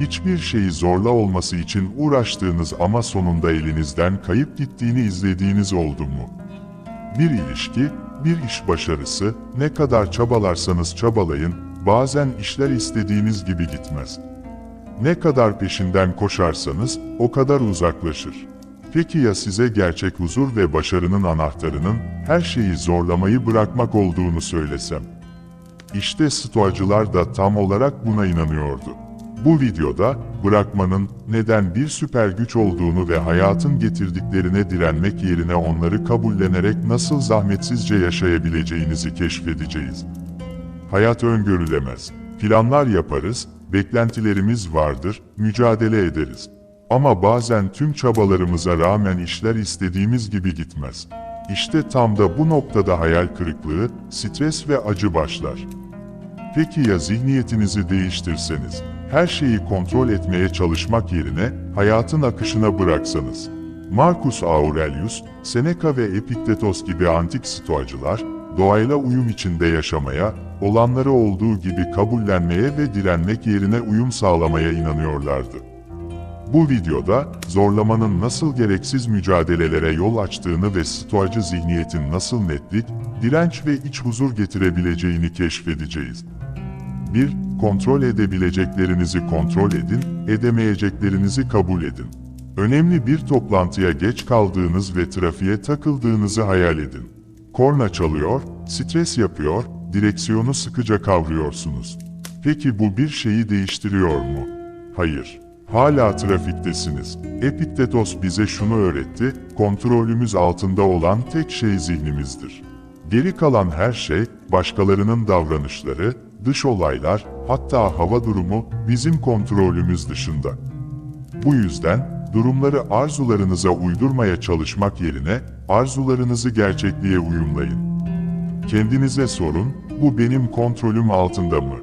hiçbir şeyi zorla olması için uğraştığınız ama sonunda elinizden kayıp gittiğini izlediğiniz oldu mu? Bir ilişki, bir iş başarısı, ne kadar çabalarsanız çabalayın, bazen işler istediğiniz gibi gitmez. Ne kadar peşinden koşarsanız o kadar uzaklaşır. Peki ya size gerçek huzur ve başarının anahtarının her şeyi zorlamayı bırakmak olduğunu söylesem? İşte stoacılar da tam olarak buna inanıyordu. Bu videoda bırakmanın neden bir süper güç olduğunu ve hayatın getirdiklerine direnmek yerine onları kabullenerek nasıl zahmetsizce yaşayabileceğinizi keşfedeceğiz. Hayat öngörülemez. Planlar yaparız, beklentilerimiz vardır, mücadele ederiz. Ama bazen tüm çabalarımıza rağmen işler istediğimiz gibi gitmez. İşte tam da bu noktada hayal kırıklığı, stres ve acı başlar. Peki ya zihniyetinizi değiştirseniz, her şeyi kontrol etmeye çalışmak yerine hayatın akışına bıraksanız? Marcus Aurelius, Seneca ve Epiktetos gibi antik stoacılar, doğayla uyum içinde yaşamaya, olanları olduğu gibi kabullenmeye ve direnmek yerine uyum sağlamaya inanıyorlardı. Bu videoda zorlamanın nasıl gereksiz mücadelelere yol açtığını ve stoacı zihniyetin nasıl netlik, direnç ve iç huzur getirebileceğini keşfedeceğiz. 1. Kontrol edebileceklerinizi kontrol edin, edemeyeceklerinizi kabul edin. Önemli bir toplantıya geç kaldığınız ve trafiğe takıldığınızı hayal edin. Korna çalıyor, stres yapıyor, direksiyonu sıkıca kavruyorsunuz. Peki bu bir şeyi değiştiriyor mu? Hayır. Hala trafiktesiniz. Epiktetos bize şunu öğretti, kontrolümüz altında olan tek şey zihnimizdir. Geri kalan her şey, başkalarının davranışları, dış olaylar, hatta hava durumu bizim kontrolümüz dışında. Bu yüzden durumları arzularınıza uydurmaya çalışmak yerine arzularınızı gerçekliğe uyumlayın. Kendinize sorun, bu benim kontrolüm altında mı?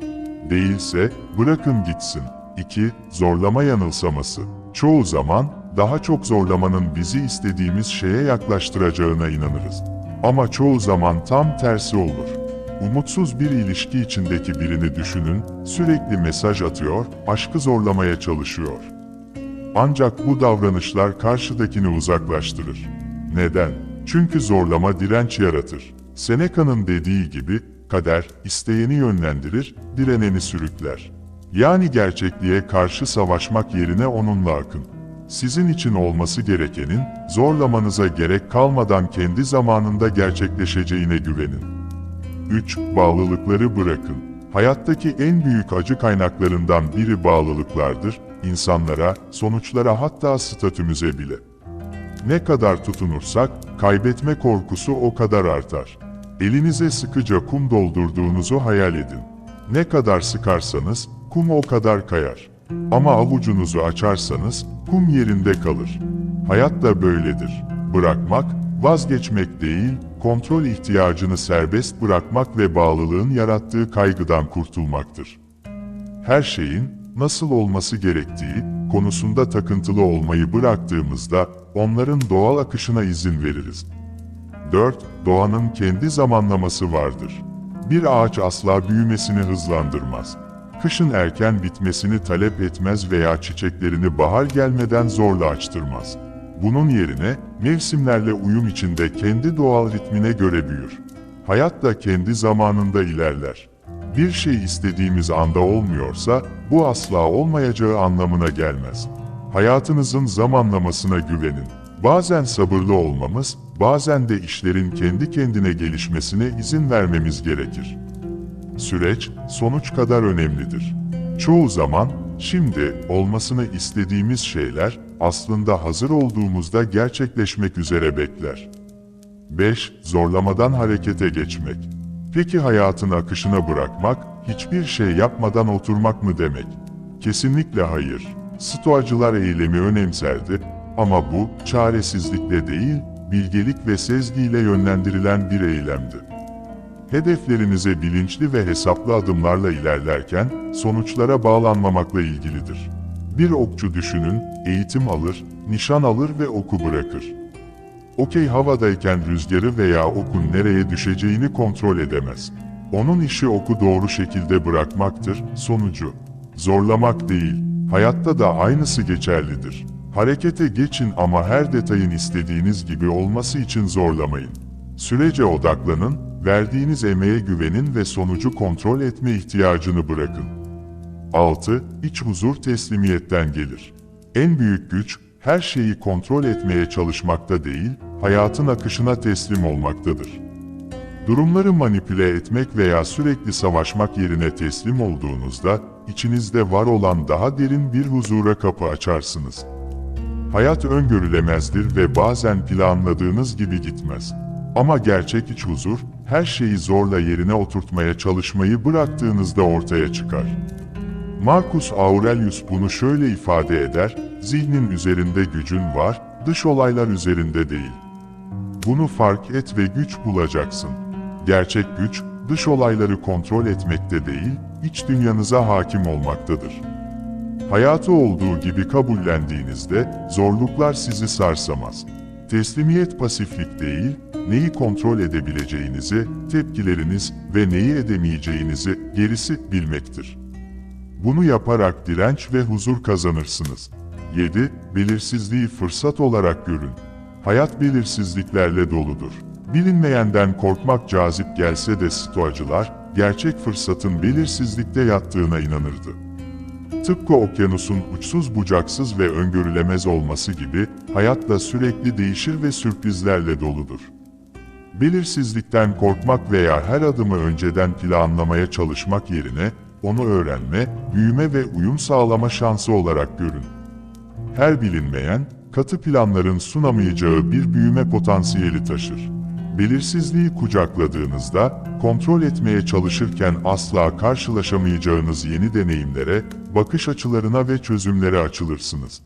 Değilse bırakın gitsin. 2. Zorlama yanılsaması. Çoğu zaman daha çok zorlamanın bizi istediğimiz şeye yaklaştıracağına inanırız. Ama çoğu zaman tam tersi olur. Umutsuz bir ilişki içindeki birini düşünün, sürekli mesaj atıyor, aşkı zorlamaya çalışıyor. Ancak bu davranışlar karşıdakini uzaklaştırır. Neden? Çünkü zorlama direnç yaratır. Seneca'nın dediği gibi, kader isteyeni yönlendirir, direneni sürükler. Yani gerçekliğe karşı savaşmak yerine onunla akın. Sizin için olması gerekenin, zorlamanıza gerek kalmadan kendi zamanında gerçekleşeceğine güvenin. 3. Bağlılıkları bırakın. Hayattaki en büyük acı kaynaklarından biri bağlılıklardır, insanlara, sonuçlara hatta statümüze bile. Ne kadar tutunursak, kaybetme korkusu o kadar artar. Elinize sıkıca kum doldurduğunuzu hayal edin. Ne kadar sıkarsanız, kum o kadar kayar. Ama avucunuzu açarsanız, kum yerinde kalır. Hayat da böyledir. Bırakmak, vazgeçmek değil, kontrol ihtiyacını serbest bırakmak ve bağlılığın yarattığı kaygıdan kurtulmaktır. Her şeyin nasıl olması gerektiği konusunda takıntılı olmayı bıraktığımızda onların doğal akışına izin veririz. 4. Doğanın kendi zamanlaması vardır. Bir ağaç asla büyümesini hızlandırmaz. Kışın erken bitmesini talep etmez veya çiçeklerini bahar gelmeden zorla açtırmaz. Bunun yerine mevsimlerle uyum içinde kendi doğal ritmine göre büyür. Hayat da kendi zamanında ilerler. Bir şey istediğimiz anda olmuyorsa bu asla olmayacağı anlamına gelmez. Hayatınızın zamanlamasına güvenin. Bazen sabırlı olmamız, bazen de işlerin kendi kendine gelişmesine izin vermemiz gerekir. Süreç, sonuç kadar önemlidir. Çoğu zaman, şimdi olmasını istediğimiz şeyler aslında hazır olduğumuzda gerçekleşmek üzere bekler. 5. Zorlamadan harekete geçmek. Peki hayatın akışına bırakmak, hiçbir şey yapmadan oturmak mı demek? Kesinlikle hayır. Stoacılar eylemi önemserdi ama bu, çaresizlikle değil, bilgelik ve sezgiyle yönlendirilen bir eylemdi. Hedeflerinize bilinçli ve hesaplı adımlarla ilerlerken, sonuçlara bağlanmamakla ilgilidir. Bir okçu düşünün, eğitim alır, nişan alır ve oku bırakır. Okey havadayken rüzgarı veya okun nereye düşeceğini kontrol edemez. Onun işi oku doğru şekilde bırakmaktır, sonucu. Zorlamak değil, Hayatta da aynısı geçerlidir. Harekete geçin ama her detayın istediğiniz gibi olması için zorlamayın. Sürece odaklanın, verdiğiniz emeğe güvenin ve sonucu kontrol etme ihtiyacını bırakın. 6. İç huzur teslimiyetten gelir. En büyük güç, her şeyi kontrol etmeye çalışmakta değil, hayatın akışına teslim olmaktadır. Durumları manipüle etmek veya sürekli savaşmak yerine teslim olduğunuzda, içinizde var olan daha derin bir huzura kapı açarsınız. Hayat öngörülemezdir ve bazen planladığınız gibi gitmez. Ama gerçek iç huzur, her şeyi zorla yerine oturtmaya çalışmayı bıraktığınızda ortaya çıkar. Marcus Aurelius bunu şöyle ifade eder, zihnin üzerinde gücün var, dış olaylar üzerinde değil. Bunu fark et ve güç bulacaksın. Gerçek güç, dış olayları kontrol etmekte değil, iç dünyanıza hakim olmaktadır. Hayatı olduğu gibi kabullendiğinizde zorluklar sizi sarsamaz. Teslimiyet pasiflik değil, neyi kontrol edebileceğinizi, tepkileriniz ve neyi edemeyeceğinizi gerisi bilmektir. Bunu yaparak direnç ve huzur kazanırsınız. 7. Belirsizliği fırsat olarak görün. Hayat belirsizliklerle doludur. Bilinmeyenden korkmak cazip gelse de stoacılar, gerçek fırsatın belirsizlikte yattığına inanırdı. Tıpkı okyanusun uçsuz bucaksız ve öngörülemez olması gibi, hayat da sürekli değişir ve sürprizlerle doludur. Belirsizlikten korkmak veya her adımı önceden planlamaya çalışmak yerine, onu öğrenme, büyüme ve uyum sağlama şansı olarak görün. Her bilinmeyen, katı planların sunamayacağı bir büyüme potansiyeli taşır. Belirsizliği kucakladığınızda, kontrol etmeye çalışırken asla karşılaşamayacağınız yeni deneyimlere, bakış açılarına ve çözümlere açılırsınız.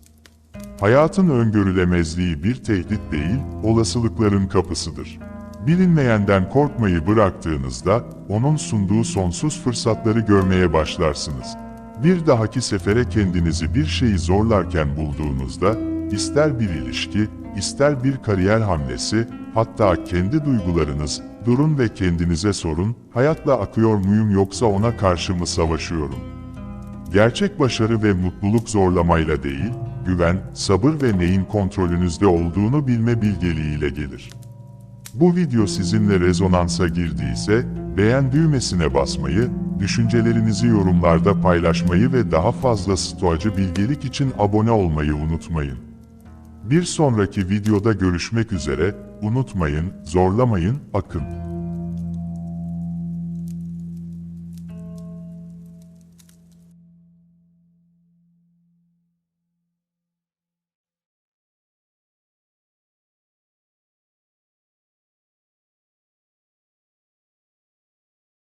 Hayatın öngörülemezliği bir tehdit değil, olasılıkların kapısıdır. Bilinmeyenden korkmayı bıraktığınızda, onun sunduğu sonsuz fırsatları görmeye başlarsınız. Bir dahaki sefere kendinizi bir şeyi zorlarken bulduğunuzda, ister bir ilişki, ister bir kariyer hamlesi, hatta kendi duygularınız, durun ve kendinize sorun, hayatla akıyor muyum yoksa ona karşı mı savaşıyorum? Gerçek başarı ve mutluluk zorlamayla değil, güven, sabır ve neyin kontrolünüzde olduğunu bilme bilgeliğiyle gelir. Bu video sizinle rezonansa girdiyse, beğen düğmesine basmayı, düşüncelerinizi yorumlarda paylaşmayı ve daha fazla stoacı bilgelik için abone olmayı unutmayın. Bir sonraki videoda görüşmek üzere, unutmayın, zorlamayın, akın.